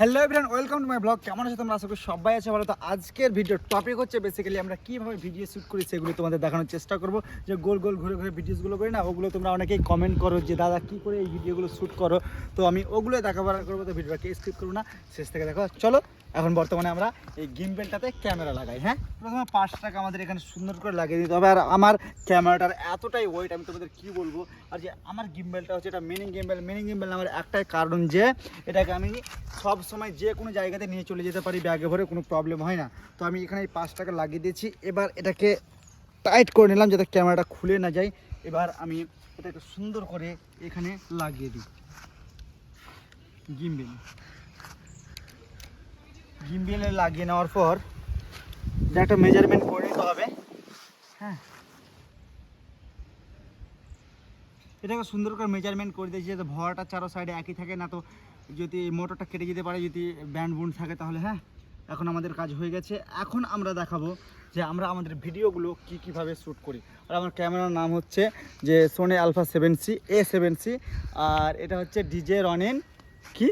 Hello everyone welcome to my blog কেমন আছো তোমরা? আশা করি সবাই আছে ভালো। তো আজকের ভিডিও টপিক হচ্ছে বেসিক্যালি আমরা কীভাবে ভিডিও শ্যুট করি সেগুলো তোমাদের দেখানোর চেষ্টা করব। যে গোল গোল ঘুরে ঘুরে ভিডিওসগুলো করি না, ওগুলো তোমরা অনেকেই কমেন্ট করো যে, দাদা, কী করে এই ভিডিওগুলো শ্যুট করো? তো আমি ওগুলো দেখাবার করব, তো ভিডিওটাকে স্কিপ করব না। শেষ থেকে দেখো, চলো এখন বর্তমানে আমরা এই গিমবেলটাতে ক্যামেরা লাগাই হ্যাঁ? প্রথমে পাঁচ টাকা আমাদের এখানে সুন্দর করে লাগিয়ে দিতে হবে। আর আমার ক্যামেরাটার এতটাই ওয়েট আমি তোমাদের কি বলব? আর যে আমার গিম্বেলটা হচ্ছে এটা মিনিং গিম্বেল মিনিং গিম্বেল আমার একটাই কারণ যে এটাকে আমি সব সময় যে কোনো জায়গাতে নিয়ে চলে যেতে পারি, ব্যাগে ভরে কোনো প্রবলেম হয় না। তো আমি এখানে এই পাঁচ টাকা লাগিয়ে দিয়েছি। এবার এটাকে টাইট করে নিলাম যাতে ক্যামেরাটা খুলে না যায়। এবার আমি এটাকে সুন্দর করে এখানে লাগিয়ে দিই। গিম্বেল গিম্বেলে লাগিয়ে নেওয়ার পর এটা একটা মেজারমেন্ট করে নিতে হবে। হ্যাঁ। এটাকে সুন্দর করে মেজারমেন্ট করে দিয়েছি যাতে ভরাটা চারো সাইডে একই থাকে, না তো যদি মোটরটা কেটে যেতে পারে, যদি ব্যান্ড বুন্ড থাকে তাহলে হ্যাঁ। এখন আমাদের কাজ হয়ে গেছে। এখন আমরা দেখাবো যে আমরা আমাদের ভিডিওগুলো কী কীভাবে শ্যুট করি। আর আমার ক্যামেরার নাম হচ্ছে যে Sony alpha seven C A seven C আর এটা হচ্ছে ডিজে রনেন কি?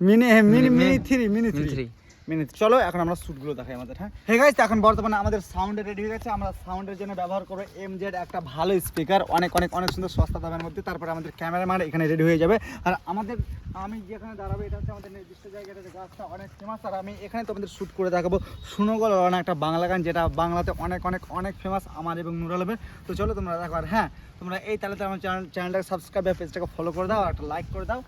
Mini mini mini three mini three minute চলো, এখন আমরা শ্যুটগুলো দেখাই আমাদের হ্যাঁ? হে গাইস এখন বর্তমানে আমাদের সাউন্ডে রেডি হয়ে গেছে। আমরা সাউন্ডের জন্য ব্যবহার করব এম জেড একটা ভালো স্পিকার অনেক অনেক অনেক সুন্দর সস্তা দামের মধ্যে। তারপরে আমাদের ক্যামেরাম্যান এখানে রেডি হয়ে যাবে। আর আমাদের, আমি যেখানে দাঁড়াবো, এটা হচ্ছে আমাদের নির্দিষ্ট জায়গাটা। গাছটা অনেক ফেমাস আর আমি এখানে তোমাদের শ্যুট করে দেখাবো শুনোগল অনেক একটা বাংলা গান, যেটা বাংলাতে অনেক অনেক অনেক ফেমাস আমার এবং নুর আলমের তো চলো, তোমরা দেখো। আর হ্যাঁ তোমরা এই তাহলে আমার চ্যানেল চ্যানেলটাকে সাবস্ক্রাইব পেজটাকে ফলো করে দাও, আর একটা লাইক করে দাও।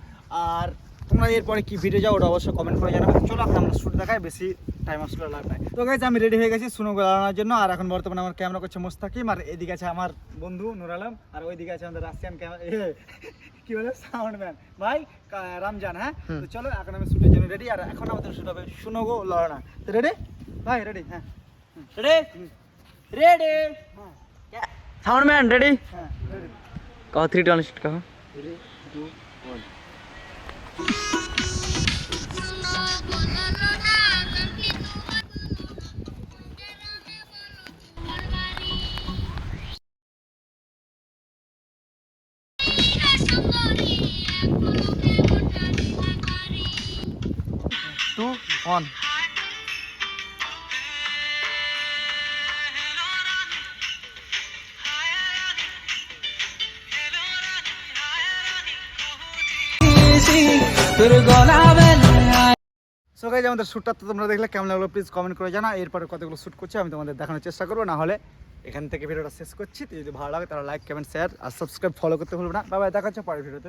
আর তোমরা এরপরে কি ভিডিও যাও ওটা অবশ্যই কমেন্ট করে জানাবে। চলো এখন আমরা শুট দেখায় বেশি টাইম আসলে লাগবে তো গাইজ আমি রেডি হয়ে গেছি সুনো গলানোর জন্য আর এখন বর্তমানে আমার ক্যামেরা করছে মোস্তাকিম আর এদিকে আছে আমার বন্ধু নুর আলম আর ওইদিকে আছে আমাদের রাশিয়ান ক্যামেরা কি বলে? সাউন্ড ম্যান ভাই রামজান হ্যাঁ? তো চলো এখন আমি শুটের জন্য রেডি আর এখন আমাদের শুট হবে সুনো গো লড়ানা। তো রেডি ভাই রেডি হ্যাঁ। Ready ready sound man ready হ্যাঁ রেডি হ্যাঁ, কহ থ্রি টু অনস্ট কহ। One. সো গাইজ আমাদের শ্যুটটা তো তোমরা দেখলে, কেমন লাগল প্লিজ কমেন্ট করে জানা এরপরে কতগুলো শ্যুট করছি আমি তোমাদের দেখানোর চেষ্টা করব না হলে এখান থেকে ভিডিওটা শেষ করছি যদি ভালো লাগে তাহলে লাইক কমেন্ট শেয়ার আর সাবস্ক্রাইব ফলো করতে ভুলবে না বাবা দেখা হচ্ছে পরের ভিডিওতে।